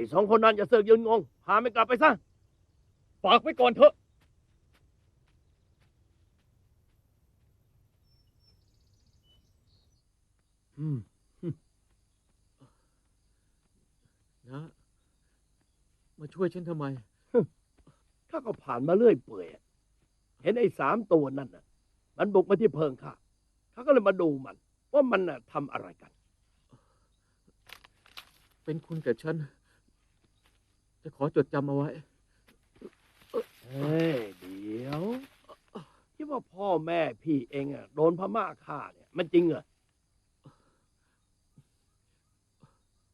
อ้สองคนนั้นอย่าเสือกยืนงง พาไม่กลับไปซะ ฝากไว้ก่อนเถอะ อืมนะ มาช่วยฉันทำไม ข้าก็ผ่านมาเรื่อยเปื่อยอะเห็นไอ้สามตัวนั่นน่ะ มันบุกมาที่เพิงข้าข้าก็เลยมาดูมัน ว่ามันน่ะทำอะไรกัน เป็นคุณกับฉัน จะขอจดจำเอาไว้ เฮ้ย เดี๋ยวที่ว่าพ่อแม่พี่เองอะโดนพม่าฆ่าเนี่ย มันจริงเหรอ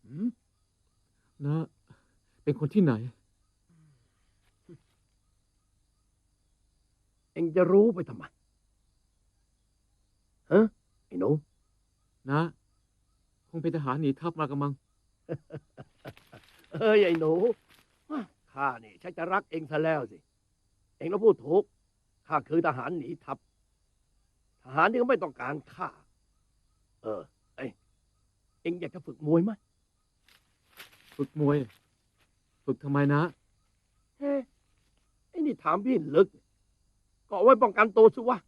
หืมนะ เป็นคนที่ไหน เองจะรู้ไปทำไมฮะไอ้หนูนะ คงเป็นทหารหนีทัพมากระมัง เอ้ยไอ้หนูว่า ข้านี่ชักจะรักเองซะแล้วสิ เองแล้วพูดถูกข้าคือทหารหนีทัพ ทหารที่เขาไม่ต้องการข้า เออไอยเองอยากจะฝึกมวยไหมฝึกมวย ฝึกทำไมนะเฮ้ไอ้นี่ถามพี่ลึก ก็เอาไว้ป้องกันตัวสิวะ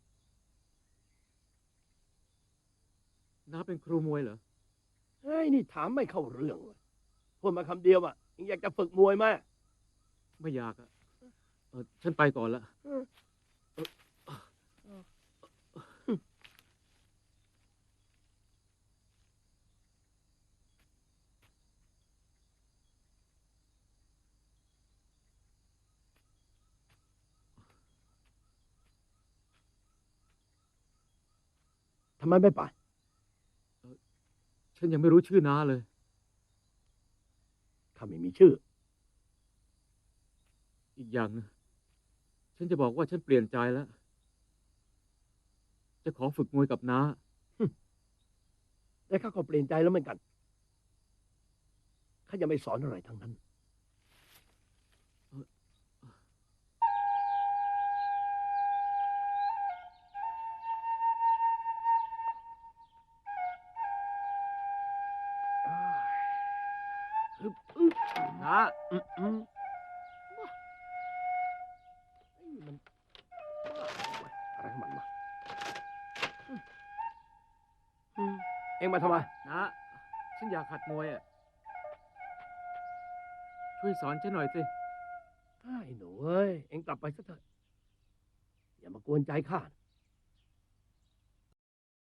น้าเป็นครูมวยเหรอ เฮ้ย นี่ถามไม่เข้าเรื่องเลยพูดมาคำเดียวอะเองอยากจะฝึกมวยไหม ไม่อยากอะเออฉันไปก่อนละทำไมไม่ไป ฉันยังไม่รู้ชื่อน้าเลยข้าไม่มีชื่อ อีกอย่างนะฉันจะบอกว่าฉันเปลี่ยนใจแล้ว จะขอฝึกมวยกับน้าแต่ข้าก็เปลี่ยนใจแล้วเหมือนกัน ข้ายังไม่สอนอะไรทั้งนั้นอึ๊บอึ๊บน้า อืม เอ็งมาทำไมนะฉันอยากหัดมวยอะ ช่วยสอนฉันหน่อยสิไอ้หนูเอ้ย เอ็งกลับไปซะเถอะ อย่ามากวนใจข้านะ